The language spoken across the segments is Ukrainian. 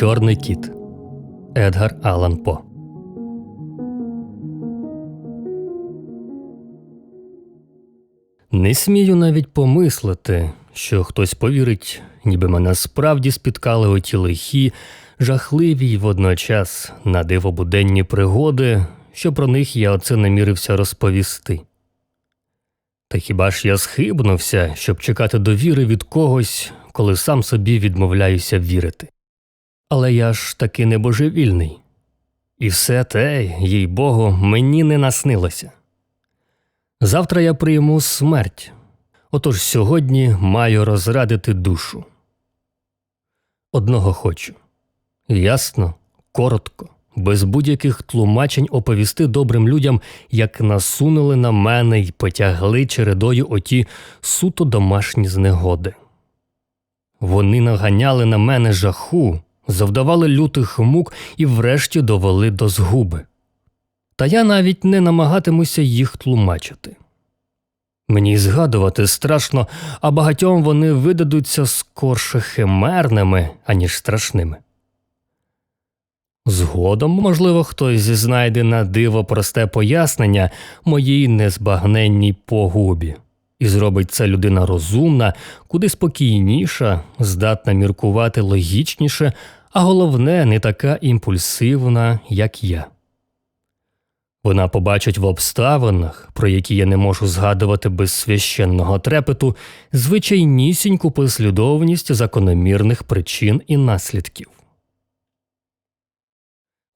Чорний кіт Едгар Алан По. Не смію навіть помислити, що хтось повірить, ніби мене справді спіткали оті лихі, жахливі й водночас на диво буденні пригоди, що про них я оце намірився розповісти. Та хіба ж я схибнувся, щоб чекати довіри від когось, коли сам собі відмовляюся вірити? Але я ж таки не божевільний. І все те, їй Богу, мені не наснилося. Завтра я прийму смерть, отож сьогодні маю розрадити душу. Одного хочу ясно, коротко, без будь-яких тлумачень оповісти добрим людям, як насунули на мене й потягли чередою оті суто домашні знегоди. Вони наганяли на мене жаху, завдавали лютих мук і врешті довели до згуби. Та я навіть не намагатимуся їх тлумачити. Мені згадувати страшно, а багатьом вони видадуться скорше химерними, аніж страшними. Згодом, можливо, хтось знайде на диво просте пояснення моїй незбагненній погубі, і зробить це людина розумна, куди спокійніша, здатна міркувати логічніше, а головне, не така імпульсивна, як я. Вона побачить в обставинах, про які я не можу згадувати без священного трепету, звичайнісіньку послідовність закономірних причин і наслідків.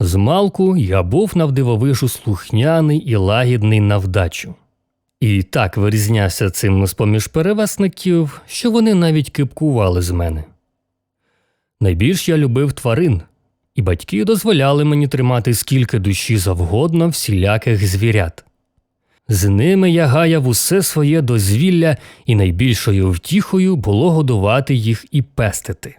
Змалку я був навдивовижу слухняний і лагідний на вдачу. І так вирізнявся цим з поміж перевесників, що вони навіть кипкували з мене. Найбільш я любив тварин, і батьки дозволяли мені тримати скільки душі завгодно всіляких звірят. З ними я гаяв усе своє дозвілля, і найбільшою втіхою було годувати їх і пестити.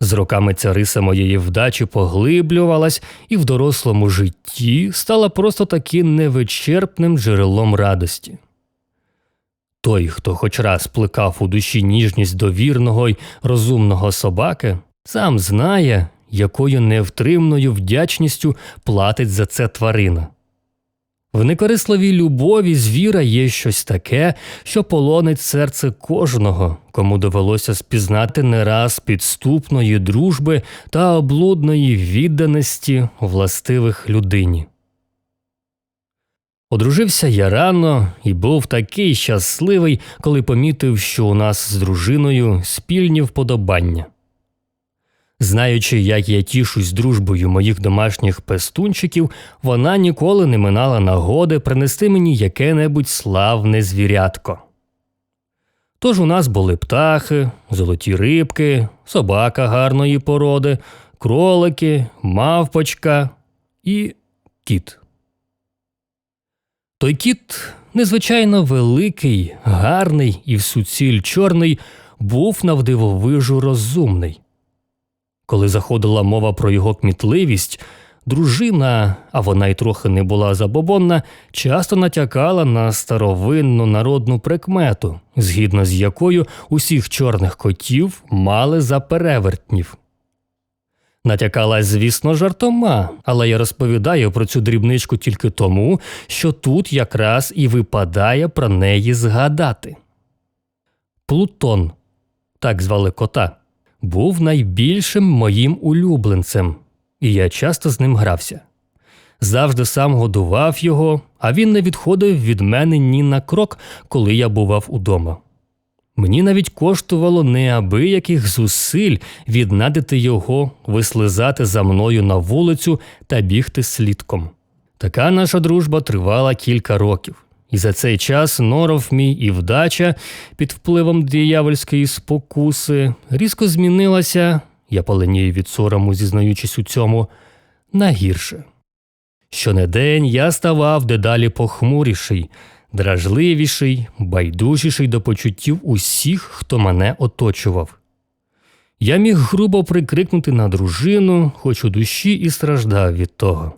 З роками ця риса моєї вдачі поглиблювалась і в дорослому житті стала просто таки невичерпним джерелом радості. Той, хто хоч раз плекав у душі ніжність до вірного й розумного собаки, сам знає, якою невтримною вдячністю платить за це тварина. В некорисливій любові звіра є щось таке, що полонить серце кожного, кому довелося спізнати не раз підступної дружби та облудної відданості властивих людині. Одружився я рано і був такий щасливий, коли помітив, що у нас з дружиною спільні вподобання. Знаючи, як я тішусь дружбою моїх домашніх пестунчиків, вона ніколи не минала нагоди принести мені яке-небудь славне звірятко. Тож у нас були птахи, золоті рибки, собака гарної породи, кролики, мавпочка і кіт. Той кіт, незвичайно великий, гарний і в суціль чорний, був навдивовижу розумний. Коли заходила мова про його кмітливість, дружина, а вона й трохи не була забобонна, часто натякала на старовинну народну прикмету, згідно з якою усіх чорних котів мали за перевертнів. Натякалась, звісно, жартома, але я розповідаю про цю дрібничку тільки тому, що тут якраз і випадає про неї згадати. Плутон так звали кота був найбільшим моїм улюбленцем, і я часто з ним грався. Завжди сам годував його, а він не відходив від мене ні на крок, коли я бував удома. Мені навіть коштувало неабияких зусиль віднадити його, вислизати за мною на вулицю та бігти слідком. Така наша дружба тривала кілька років. І за цей час норов мій і вдача під впливом диявольської спокуси різко змінилася, я поленію від сорому, зізнаючись у цьому, на гірше. Щонедень я ставав дедалі похмуріший, дражливіший, байдужіший до почуттів усіх, хто мене оточував. Я міг грубо прикрикнути на дружину, хоч у душі і страждав від того.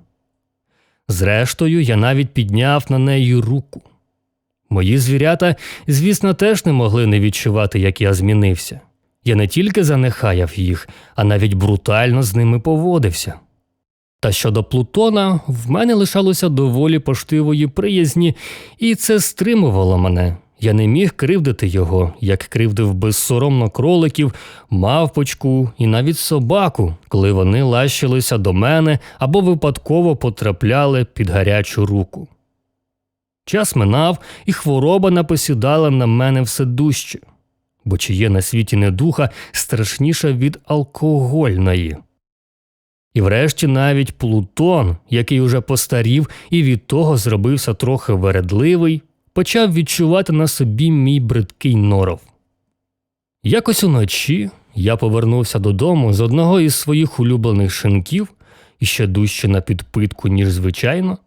Зрештою, я навіть підняв на неї руку. Мої звірята, звісно, теж не могли не відчувати, як я змінився. Я не тільки занехаяв їх, а навіть брутально з ними поводився. Та щодо Плутона, в мене лишалося доволі поштивої приязні, і це стримувало мене. Я не міг кривдити його, як кривдив безсоромно кроликів, мавпочку і навіть собаку, коли вони лащилися до мене або випадково потрапляли під гарячу руку. Час минав, і хвороба напосідала на мене все дужче, бо чи є на світі недуха страшніша від алкогольної. І врешті навіть Плутон, який уже постарів і від того зробився трохи вередливий, почав відчувати на собі мій бридкий норов. Якось уночі я повернувся додому з одного із своїх улюблених шинків, і ще дужче на підпитку, ніж звичайно,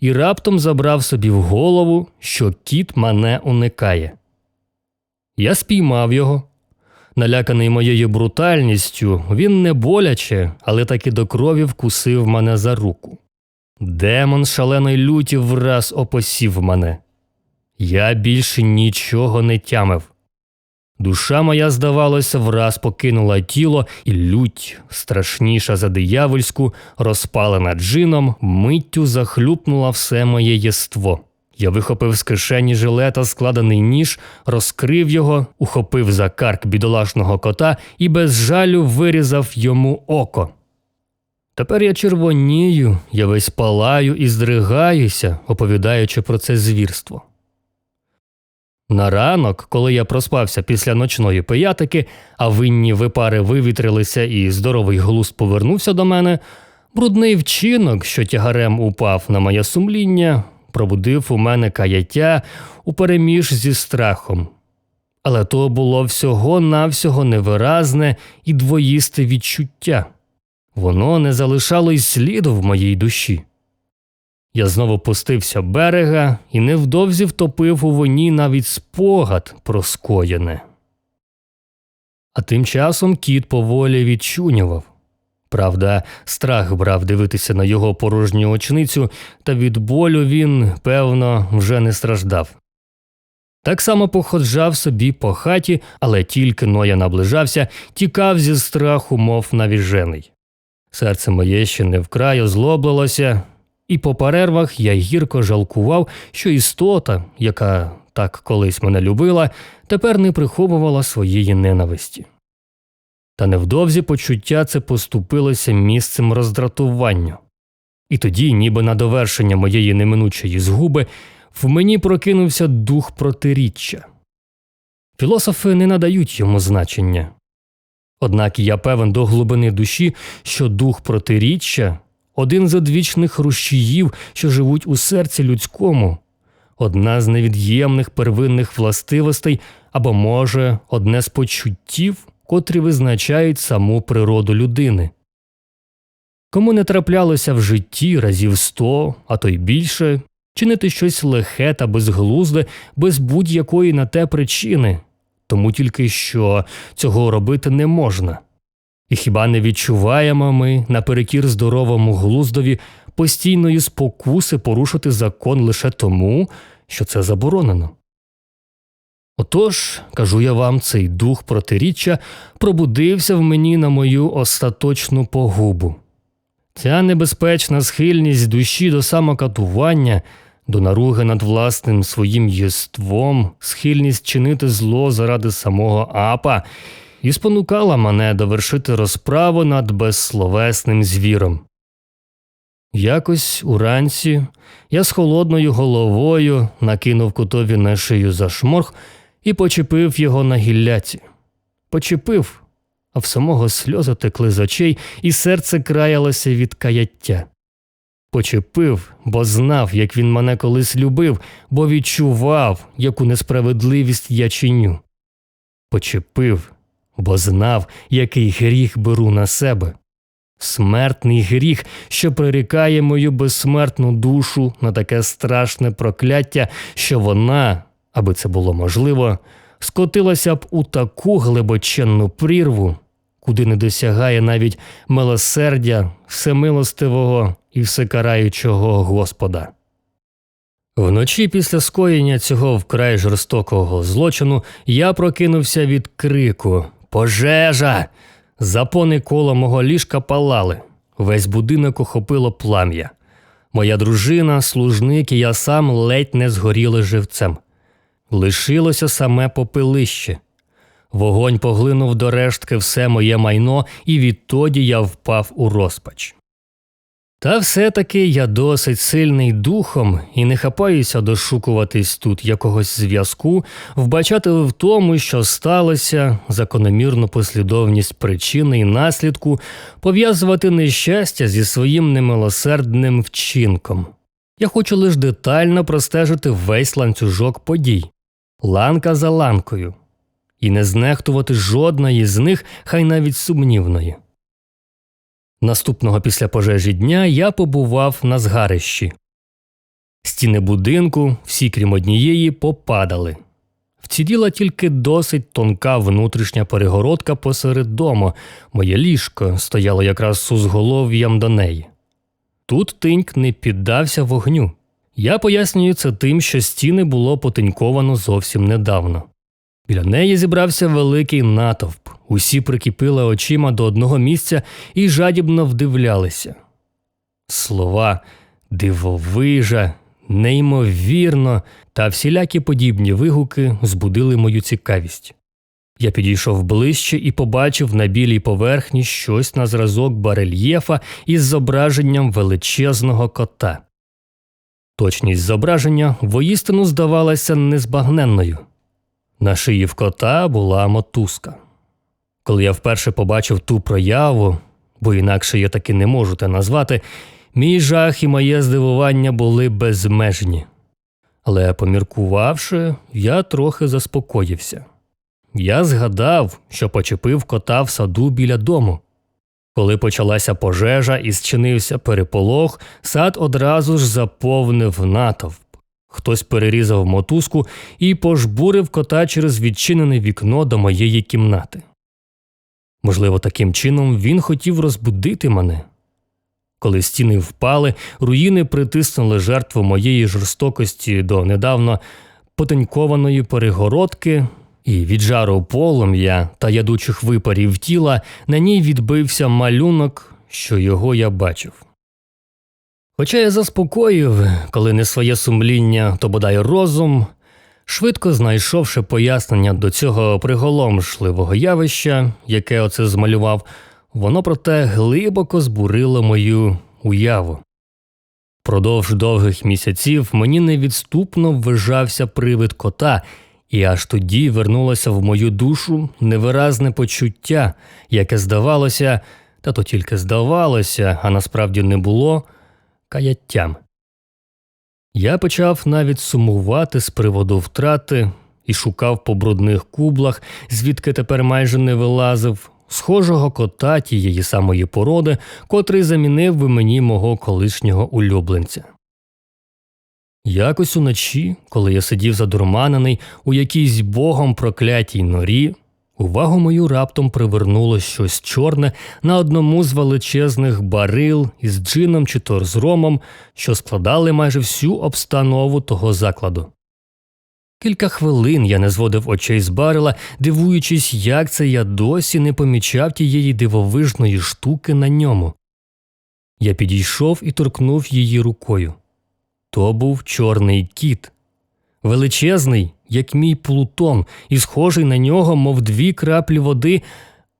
і раптом забрав собі в голову, що кіт мене уникає. Я спіймав його. Наляканий моєю брутальністю, він не боляче, але таки до крові вкусив мене за руку. Демон шаленої люті враз опосів мене. Я більше нічого не тямив. Душа моя, здавалося, враз покинула тіло, і лють, страшніша за диявольську, розпалена джином, миттю захлюпнула все моє єство. Я вихопив з кишені жилета складений ніж, розкрив його, ухопив за карк бідолашного кота і без жалю вирізав йому око. Тепер я червонію, я весь палаю і здригаюся, оповідаючи про це звірство. На ранок, коли я проспався після ночної пиятики, а винні випари вивітрилися і здоровий глузд повернувся до мене, брудний вчинок, що тягарем упав на моє сумління, пробудив у мене каяття упереміж зі страхом. Але то було всього навсього невиразне і двоїсте відчуття. Воно не залишало й сліду в моїй душі. Я знову пустився берега і невдовзі втопив у воні навіть спогад про скоєне. А тим часом кіт поволі відчунював. Правда, страх брав дивитися на його порожню очницю, та від болю він, певно, вже не страждав. Так само походжав собі по хаті, але тільки но я наближався, тікав зі страху, мов навіжений. Серце моє ще не вкрай озлоблилося, і по перервах я гірко жалкував, що істота, яка так колись мене любила, тепер не приховувала своєї ненависті. Та невдовзі почуття це поступилося місцем роздратування. І тоді, ніби на довершення моєї неминучої згуби, в мені прокинувся дух протиріччя. Філософи не надають йому значення. Однак я певен до глибини душі, що дух протиріччя один з одвічних рушіїв, що живуть у серці людському, одна з невід'ємних первинних властивостей або, може, одне з почуттів, котрі визначають саму природу людини. Кому не траплялося в житті разів сто, а то й більше, чинити щось лихе та безглузде без будь-якої на те причини, тому тільки що цього робити не можна. І хіба не відчуваємо ми наперекір здоровому глуздові постійної спокуси порушити закон лише тому, що це заборонено? Отож, кажу я вам, цей дух протиріччя пробудився в мені на мою остаточну погубу. Ця небезпечна схильність душі до самокатування, до наруги над власним своїм єством, схильність чинити зло заради самого апа і спонукала мене довершити розправу над безсловесним звіром. Якось уранці я з холодною головою накинув кутові на шию за шморг і почепив його на гілляці. Почепив, а в самого сльози текли з очей, і серце краялося від каяття. Почепив, бо знав, як він мене колись любив, бо відчував, яку несправедливість я чиню. Почепив, бо знав, який гріх беру на себе. Смертний гріх, що прирікає мою безсмертну душу на таке страшне прокляття, що вона, аби це було можливо, скотилася б у таку глибоченну прірву, куди не досягає навіть милосердя всемилостивого і всекараючого Господа. Вночі після скоєння цього вкрай жорстокого злочину я прокинувся від крику, Пожежа! Запони коло мого ліжка палали. Весь будинок охопило плам'я. Моя дружина, служник і я сам ледь не згоріли живцем. Лишилося саме попелище. Вогонь поглинув до рештки все моє майно, і відтоді я впав у розпач. Та все-таки я досить сильний духом і не хапаюся дошукуватись тут якогось зв'язку, вбачати в тому, що сталося, закономірну послідовність причини і наслідку, пов'язувати нещастя зі своїм немилосердним вчинком. Я хочу лише детально простежити весь ланцюжок подій, ланка за ланкою, і не знехтувати жодної з них, хай навіть сумнівної. Наступного після пожежі дня я побував на згарищі. Стіни будинку, всі крім однієї, попадали. Вціділа тільки досить тонка внутрішня перегородка посеред дому, моє ліжко стояло якраз узголов'ям до неї. Тут тиньк не піддався вогню. Я пояснюю це тим, що стіни було потеньковано зовсім недавно. Біля неї зібрався великий натовп. Усі прикипили очима до одного місця і жадібно вдивлялися. Слова дивовижа, неймовірно та всілякі подібні вигуки збудили мою цікавість. Я підійшов ближче і побачив на білій поверхні щось на зразок барельєфа із зображенням величезного кота. Точність зображення воїстину здавалася незбагненною. На шиї в кота була мотузка. Коли я вперше побачив ту прояву, бо інакше я таки не можу те назвати, мій жах і моє здивування були безмежні. Але поміркувавши, я трохи заспокоївся. Я згадав, що почепив кота в саду біля дому. Коли почалася пожежа і зчинився переполох, сад одразу ж заповнив натовп. Хтось перерізав мотузку і пожбурив кота через відчинене вікно до моєї кімнати. Можливо, таким чином він хотів розбудити мене. Коли стіни впали, руїни притиснули жертву моєї жорстокості до недавно потенькованої перегородки, і від жару полум'я та ядучих випарів тіла на ній відбився малюнок, що його я бачив. Хоча я заспокоїв, коли не своє сумління, то бодай розум, швидко знайшовши пояснення до цього приголомшливого явища, яке оце змалював, воно проте глибоко збурило мою уяву. Продовж довгих місяців мені невідступно ввижався привид кота, і аж тоді вернулося в мою душу невиразне почуття, яке здавалося, та то тільки здавалося, а насправді не було каяттям. Я почав навіть сумувати з приводу втрати і шукав по брудних кублах, звідки тепер майже не вилазив, схожого кота тієї самої породи, котрий замінив би мені мого колишнього улюбленця. Якось уночі, коли я сидів задурманений у якійсь богом проклятій норі, увагу мою раптом привернуло щось чорне на одному з величезних барил із джином чи то з ромом, що складали майже всю обстанову того закладу. Кілька хвилин я не зводив очей з барила, дивуючись, як це я досі не помічав тієї дивовижної штуки на ньому. Я підійшов і торкнув її рукою. То був чорний кіт, величезний, як мій плутон, і схожий на нього, мов дві краплі води,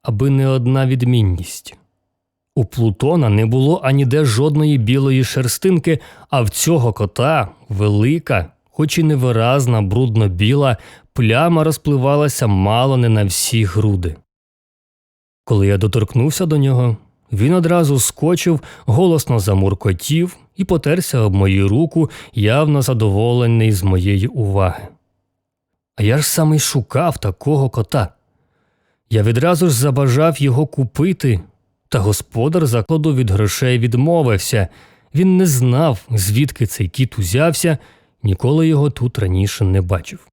аби не одна відмінність. У Плутона не було аніде жодної білої шерстинки, а в цього кота велика, хоч і невиразна, брудно біла, пляма розпливалася мало не на всі груди. Коли я доторкнувся до нього, він одразу скочив, голосно замуркотів і потерся об мою руку, явно задоволений з моєї уваги. А я ж саме й шукав такого кота. Я відразу ж забажав його купити, та господар закладу від грошей відмовився. Він не знав, звідки цей кіт узявся, ніколи його тут раніше не бачив.